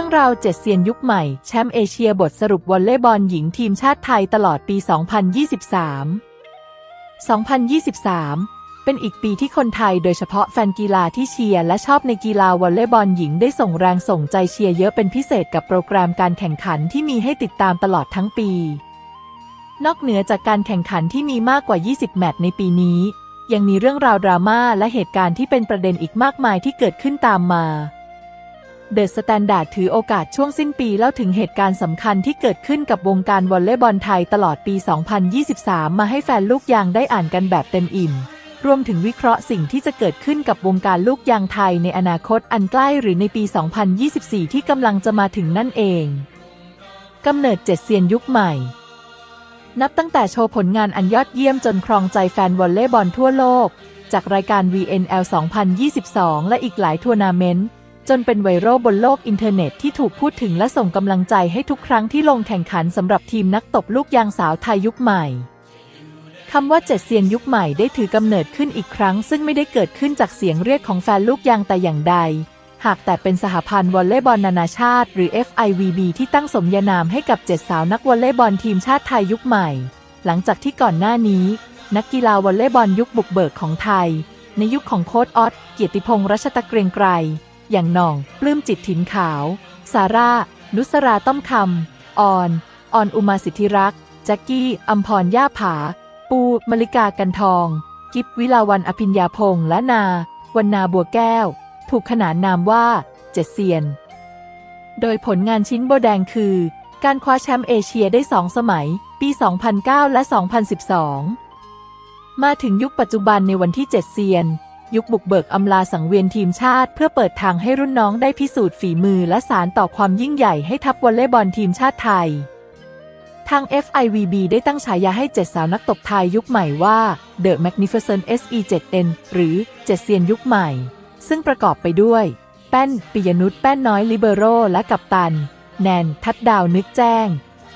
รื่องราวเจ็ดเซียนยุคใหม่ แชมป์เอเชียบทสรุปวอลเลย์บอลหญิงทีมชาติไทยตลอดปี 2023 2023 เป็นอีกปีที่คนไทยโดยเฉพาะแฟนกีฬาที่เชียร์และชอบในกีฬาวอลเลย์บอลหญิงได้ส่งแรงส่งใจเชียร์เยอะเป็นพิเศษกับโปรแกรมการแข่งขันที่มีให้ติดตามตลอดทั้งปี นอกเหนือจากการแข่งขันที่มีมากกว่า 20 แมตช์ในปีนี้ ยังมีเรื่องราวดราม่าและเหตุการณ์ที่เป็นประเด็นอีกมากมายที่เกิดขึ้นตามมา เดอะสแตนดาร์ดถือโอกาสช่วงสิ้นปีเล่าถึงเหตุการณ์สำคัญที่เกิดขึ้นกับวงการวอลเลย์บอลไทยตลอดปี 2023 มาให้แฟนลูกยางได้อ่านกันแบบเต็มอิ่ม รวมถึงวิเคราะห์สิ่งที่จะเกิดขึ้นกับวงการลูกยางไทยในอนาคตอันใกล้หรือในปี 2024 ที่กำลังจะมาถึงนั่นเองกำเนิดเจ็ดเซียนยุคใหม่ นับตั้งแต่โชว์ผลงานอันยอดเยี่ยมจนครองใจแฟนวอลเลย์บอลทั่วโลก จากรายการ VNL 2022 และอีกหลายทัวร์นาเมนต์ จนเป็นไวรัลบนโลกอินเทอร์เน็ตที่ถูกพูดถึงและส่งกำลังใจให้ทุกครั้งที่ลงแข่งขันสำหรับทีมนักตบลูกยางสาวไทยยุคใหม่คำว่าเจ็ดเซียนยุคใหม่ได้ถือกำเนิดขึ้นอีกครั้ง ซึ่งไม่ได้เกิดขึ้นจากเสียงเรียกของแฟนลูกยางแต่อย่างใด หากแต่เป็นสหพันธ์วอลเลย์บอลนานาชาติ หรือ FIVB ที่ตั้งสมญานามให้กับเจ็ดสาวนักวอลเลย์บอลทีมชาติไทยยุคใหม่ หลังจากที่ก่อนหน้านี้ นักกีฬาวอลเลย์บอลยุคบุกเบิกของไทย ในยุคของโค้ชออสเกียรติพงษ์รัชตะเกรงไกร อย่างหน่อง ปลื้มจิตถินขาวซาร่า นุสราต้อมคำออน ออนอุมาสิทธิรักษ์แจ็กกี้ อัมพรย่าผา ปูมลิกากันทอง กิฟวิลาวันอภิญญาพงษ์และนา วันนาบัวแก้ว ถูกขนานนามว่า เจ็ดเซียน โดยผลงานชิ้นโบแดงคือ การคว้าแชมป์เอเชียได้สองสมัย ปี 2009 และ 2012 มาถึงยุคปัจจุบันในวันที่ 7 เซียน ยุคบุกเบิกอำลาสังเวียนทีมชาติ เพื่อเปิดทางให้รุ่นน้องได้พิสูจน์ฝีมือและสารต่อความยิ่งใหญ่ให้ทัพวอลเลย์บอลทีมชาติไทย ทาง FIVB ได้ตั้งฉายาให้เจ็ดสาวนักตบไทยยุคใหม่ว่า The Magnificent SE7N หรือเจ็ดเซียนยุคใหม่ ซึ่งประกอบไปด้วย แป้น ปิยนุชแป้นน้อยลิเบโรและกัปตัน แนน ทัดดาวนึกแจ้ง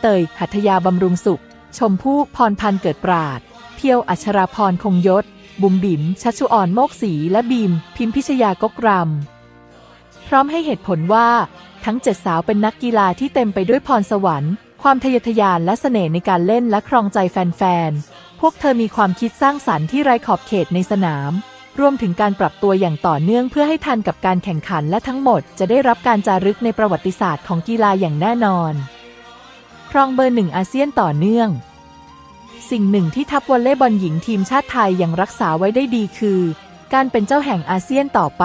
เตย หัทยาบำรุงสุข ชมพู่พรพันธ์เกิดปราด เพียวอัชราพรคงยศ บุ๋มบิ๋มชัชชุออนโมกศีและบีม พิมพิชยากกรำพร้อมให้เหตุผลว่า ทั้งเจ็ดสาวเป็นนักกีฬาที่เต็มไปด้วยพรสวรรค์ ความทะเยอทะยานและเสน่ห์ในการเล่นและครองใจแฟนๆ พวกเธอมีความคิดสร้างสรรค์ที่ไร้ขอบเขตในสนาม รวมถึงการปรับตัวอย่างต่อเนื่องเพื่อให้ทันกับการแข่งขันและทั้งหมด จะได้รับการจารึกในประวัติศาสตร์ของกีฬาอย่างแน่นอน ครองเบอร์หนึ่งอาเซียนต่อเนื่อง สิ่งหนึ่งที่ทัพวอลเลย์บอลหญิงทีมชาติไทยยังรักษาไว้ได้ดีคือ การเป็นเจ้าแห่งอาเซียนต่อไป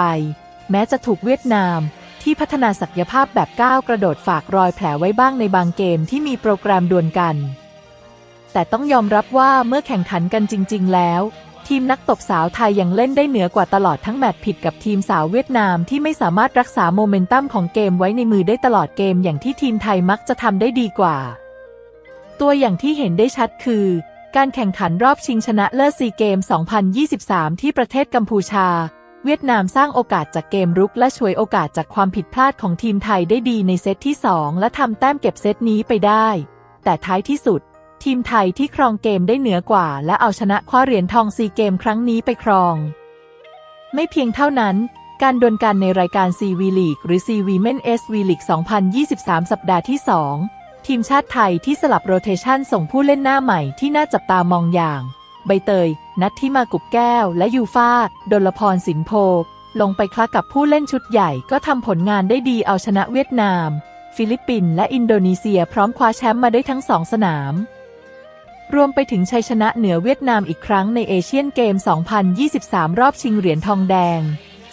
แม้จะถูกเวียดนาม ที่พัฒนาศักยภาพแบบก้าวกระโดดฝากรอยแผลไว้บ้างในบางเกมที่มีโปรแกรมดวลกัน แต่ต้องยอมรับว่าเมื่อแข่งขันกันจริง ๆ แล้ว ทีมนักตบสาวไทยยังเล่นได้เหนือกว่าตลอดทั้งแมตช์ผิดกับทีมสาวเวียดนามที่ไม่สามารถรักษาโมเมนตัมของเกมไว้ในมือได้ตลอดเกมอย่างที่ทีมไทยมักจะทำได้ดีกว่า ตัวอย่างที่เห็นได้ชัดคือ การแข่งขันรอบชิงชนะเลิศซีเกม 2023 ที่ประเทศกัมพูชา เวียดนามสร้างโอกาสจากเกมรุกและช่วยโอกาสจากความผิดพลาดของทีมไทยได้ดีในเซตที่ 2 และทำแต้มเก็บเซตนี้ไปได้ แต่ท้ายที่สุด ทีมไทยที่ครองเกมได้เหนือกว่า และเอาชนะคว้าเหรียญทองซีเกมครั้งนี้ไปครอง ไม่เพียงเท่านั้นการดวลกันในรายการซีวีลีกหรือซีวีเมนเอสวีลีก2023 สัปดาห์ที่ 2 ทีมชาติไทยที่สลับโรเทชันส่งผู้เล่นหน้าใหม่ที่น่าจับตามองอย่าง ใบเตย นัทที่มากุบแก้ว และยูฟาดลพรสินโพลงไปคลักกับผู้เล่นชุดใหญ่ก็ทำผลงานได้ดีเอาชนะเวียดนาม ฟิลิปปินส์และอินโดนีเซียพร้อมคว้าแชมป์มาได้ทั้งสองสนาม รวมไปถึงชัยชนะเหนือเวียดนามอีกครั้งในเอเชียนเกม 2023 รอบชิงเหรียญทองแดง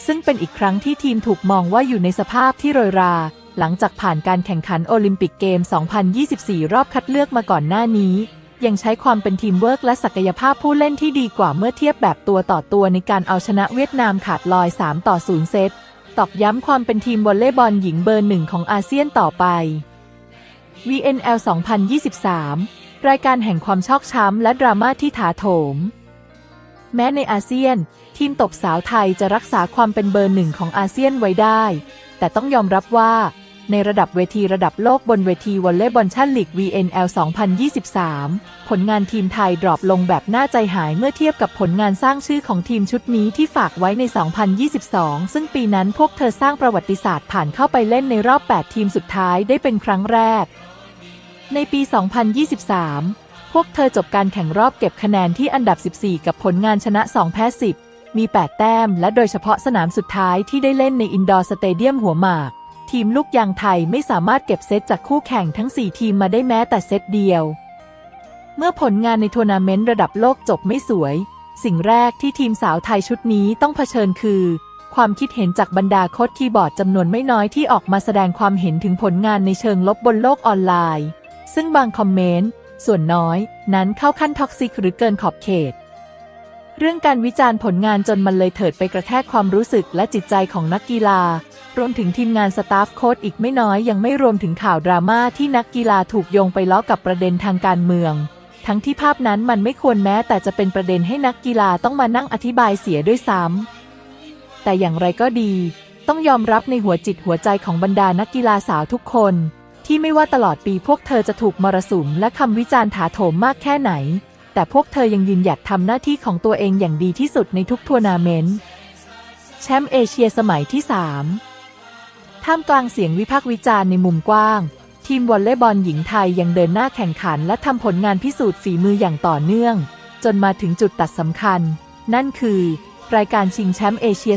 ซึ่งเป็นอีกครั้งที่ทีมถูกมองว่าอยู่ในสภาพที่โรยรา หลังจากผ่านการแข่งขันโอลิมปิกเกม 2024 รอบคัดเลือกมาก่อนหน้านี้ ยังใช้ความเป็นทีมเวิร์กและศักยภาพผู้เล่นที่ดีกว่าเมื่อเทียบแบบตัวต่อตัวในการเอาชนะเวียดนามขาดลอย 3 ต่อ 0 เซต ตอกย้ำความเป็นทีมวอลเลย์บอลหญิงเบอร์หนึ่งของอาเซียนต่อไป VNL 2023 รายการแห่งความชอกช้ำและดราม่าที่ถาโถม แม้ในอาเซียน ทีมตบสาวไทยจะรักษาความเป็นเบอร์หนึ่งของอาเซียนไว้ได้ แต่ต้องยอมรับว่า ในระดับเวทีระดับโลกบนเวทีวอลเลย์บอลชั่นลีก VNL 2023 ผลงานทีมไทยดรอปลงแบบน่าใจหายเมื่อเทียบกับผลงานสร้างชื่อของทีมชุดนี้ที่ฝากไว้ใน 2022 ซึ่งปีนั้นพวกเธอสร้างประวัติศาสตร์ผ่านเข้าไปเล่นในรอบ 8 ทีมสุดท้ายได้เป็นครั้งแรก ในปี 2023 พวกเธอจบการแข่งรอบเก็บคะแนนที่อันดับ 14 กับผลงานชนะ 2 แพ้ 10 มี 8 แต้ม และโดยเฉพาะสนามสุดท้ายที่ได้เล่นในอินดอร์สเตเดียมหัวหมาก ทีมลูกยางไทยไม่สามารถเก็บเซตจากคู่แข่งทั้ง 4 ทีมมาได้แม้แต่เซตเดียว เมื่อผลงานในทัวร์นาเมนต์ระดับโลกจบไม่สวย สิ่งแรกที่ทีมสาวไทยชุดนี้ต้องเผชิญคือ ความคิดเห็นจากบรรดาโค้ชคีย์บอร์ดจำนวนไม่น้อยที่ออกมาแสดงความเห็นถึงผลงานในเชิงลบบนโลกออนไลน์ ซึ่งบางคอมเมนต์ส่วนน้อยนั้นเข้าขั้นท็อกซิกหรือเกินขอบเขตเรื่องการวิจารณ์ผลงานจนมันเลยเถิดไปกระแทกความรู้สึกและจิตใจของนักกีฬา รวมถึงทีมงานสตาฟโค้ชอีกไม่น้อยยังไม่รวมถึงข่าวดราม่าที่นักกีฬาถูกโยงไปล้อกับประเด็นทางการเมือง ทั้งที่ภาพนั้นมันไม่ควรแม้แต่จะเป็นประเด็นให้นักกีฬาต้องมานั่งอธิบายเสียด้วยซ้ำแต่อย่างไรก็ดี ต้องยอมรับในหัวจิตหัวใจของบรรดานักกีฬาสาวทุกคน ที่ไม่ว่าตลอดปีพวกเธอจะถูกมรสุมและคำวิจารณ์ถาโถมมากแค่ไหน แต่พวกเธอยังยืนหยัดทำหน้าที่ของตัวเองอย่างดีที่สุดในทุกทัวร์นาเมนต์แชมป์เอเชียสมัยที่ 3 ท่ามกลางเสียงวิพากษ์วิจารณ์ในมุมกว้าง ทีมวอลเลย์บอลหญิงไทยยังเดินหน้าแข่งขัน และทำผลงานพิสูจน์ฝีมืออย่างต่อเนื่อง จนมาถึงจุดตัดสำคัญ นั่นคือ รายการชิงแชมป์เอเชีย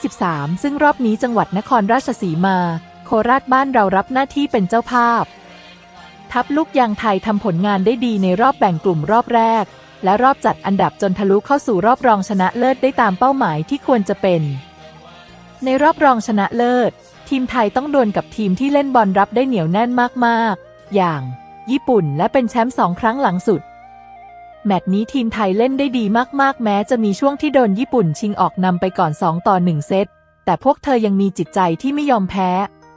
2023 ซึ่งรอบนี้จังหวัดนครราชสีมา โคราชบ้านเรารับหน้าที่เป็นเจ้าภาพ ทัพลูกยางไทยทำผลงานได้ดีในรอบแบ่งกลุ่มรอบแรก และรอบจัดอันดับจนทะลุเข้าสู่รอบรองชนะเลิศได้ตามเป้าหมายที่ควรจะเป็น ในรอบรองชนะเลิศ ทีมไทยต้องดวลกับทีมที่เล่นบอลรับได้เหนียวแน่นมากๆ อย่างญี่ปุ่นและเป็นแชมป์สองครั้งหลังสุด แมตช์นี้ทีมไทยเล่นได้ดีมากๆ แม้จะมีช่วงที่โดนญี่ปุ่นชิงออกนำไปก่อน 2 ต่อ 1 เซต แต่พวกเธอยังมีจิตใจที่ไม่ยอมแพ้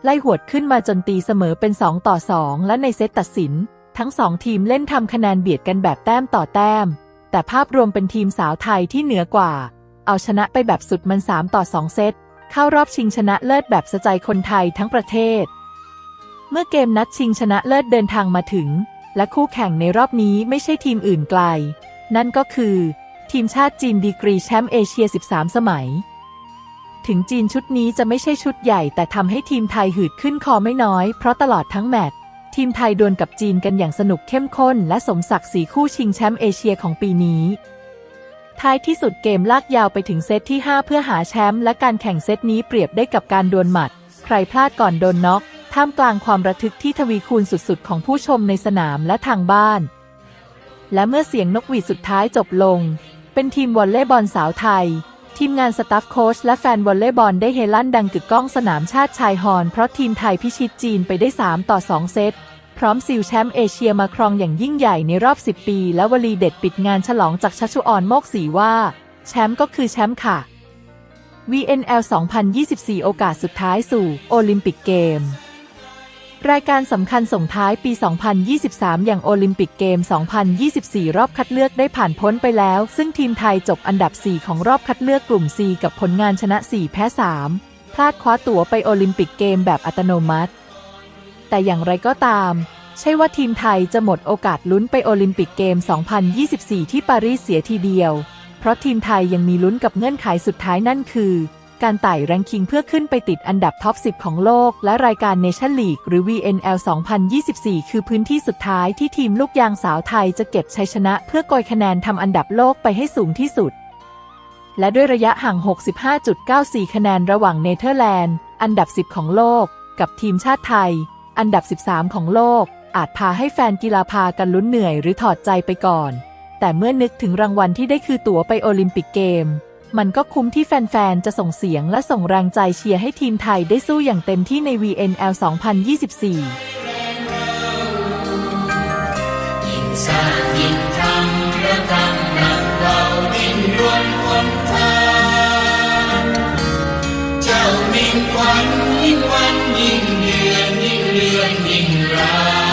ไล่หวดขึ้นมาจนตีเสมอเป็น 2 ต่อ 2 และในเซตตัดสิน ทั้งสองทีมเล่นทำคะแนนเบียดกันแบบแต้มต่อแต้ม แต่ภาพรวมเป็นทีมสาวไทยที่เหนือกว่า เอาชนะไปแบบสุดมัน 3 ต่อ 2 เซต เข้ารอบชิงชนะเลิศแบบสะใจคนไทยทั้งประเทศ เมื่อเกมนัดชิงชนะเลิศเดินทางมาถึง และคู่แข่งในรอบนี้ไม่ใช่ทีมอื่นไกล นั่นก็คือ ทีมชาติจีนดีกรีแชมป์เอเชีย 13 สมัย ถึงจีนชุดนี้จะไม่ใช่ชุดใหญ่แต่ทำให้ทีมไทยหืดขึ้นคอไม่น้อย เพราะตลอดทั้งแมตช์ทีมไทยดวลกับจีนกันอย่างสนุกเข้มข้น และสมศักดิ์ศรีคู่ชิงแชมป์เอเชียของปีนี้ ท้ายที่สุดเกมลากยาวไปถึงเซตที่ 5 เพื่อหาแชมป์และการแข่งเซตนี้เปรียบได้กับการดวลหมัด ใครพลาดก่อนโดนน็อกท่ามกลางความระทึกที่ทวีคูณสุดๆ ของผู้ชมในสนามและทางบ้าน และเมื่อเสียงนกหวีดสุดท้ายจบลง เป็นทีมวอลเลย์บอลสาวไทย ทีมงานสตาฟโค้ชและแฟนวอลเลย์บอลได้เฮลั่นดังกึกก้องสนามชาติชายฮอนเพราะทีมไทยพิชิตจีนไปได้ 3 ต่อ 2 เซต พร้อมซิลแชมป์เอเชียมาครองอย่างยิ่งใหญ่ในรอบ 10 ปี และวลีเด็ดปิดงานฉลองจากชัชชุออนโมกศีว่า แชมป์ก็คือแชมป์ค่ะ VNL 2024 โอกาสสุดท้ายสู่โอลิมปิกเกม รายการสำคัญส่งท้ายปี 2023 อย่างโอลิมปิกเกม 2024 รอบคัดเลือกได้ผ่านพ้นไปแล้ว ซึ่งทีมไทยจบอันดับ 4 ของรอบคัดเลือกกลุ่ม C กับผลงานชนะ 4 แพ้ 3 พลาดคว้าตั๋วไปโอลิมปิกเกมแบบอัตโนมัติ แต่อย่างไรก็ตาม ใช่ว่าทีมไทยจะหมดโอกาสลุ้นไปโอลิมปิกเกม 2024 ที่ปารีสเสียทีเดียว เพราะทีมไทยยังมีลุ้นกับเงื่อนไขสุดท้ายนั่นคือ การไต่แรงคิงเพื่อขึ้นไปติดอันดับท็อป 10 ของโลก และรายการเนชั่นลีกหรือ VNL 2024 คือพื้นที่สุดท้ายที่ทีมลูกยางสาวไทยจะเก็บชัยชนะ เพื่อโกยคะแนนทำอันดับโลกไปให้สูงที่สุดและด้วยระยะห่าง 65.94 คะแนนระหว่างเนเธอร์แลนด์ อันดับ 10 ของโลก กับทีมชาติไทย อันดับ 13 ของโลก อาจพาให้แฟนกีฬาพากันลุ้นเหนื่อยหรือถอดใจไปก่อน แต่เมื่อนึกถึงรางวัลที่ได้คือตั๋วไปโอลิมปิกเกม มันก็คุ้มที่แฟน ๆ จะส่งเสียงและส่งแรงใจเชียร์ให้ทีมไทยได้สู้อย่างเต็มที่ใน VNL 2024ยิ่งสร้างยิ่งทำและกำลังเราดิ้นรนคนทางเจ้ามิ่งขวัญยิ่งวันยิ่งเดือน อนยิ่งราย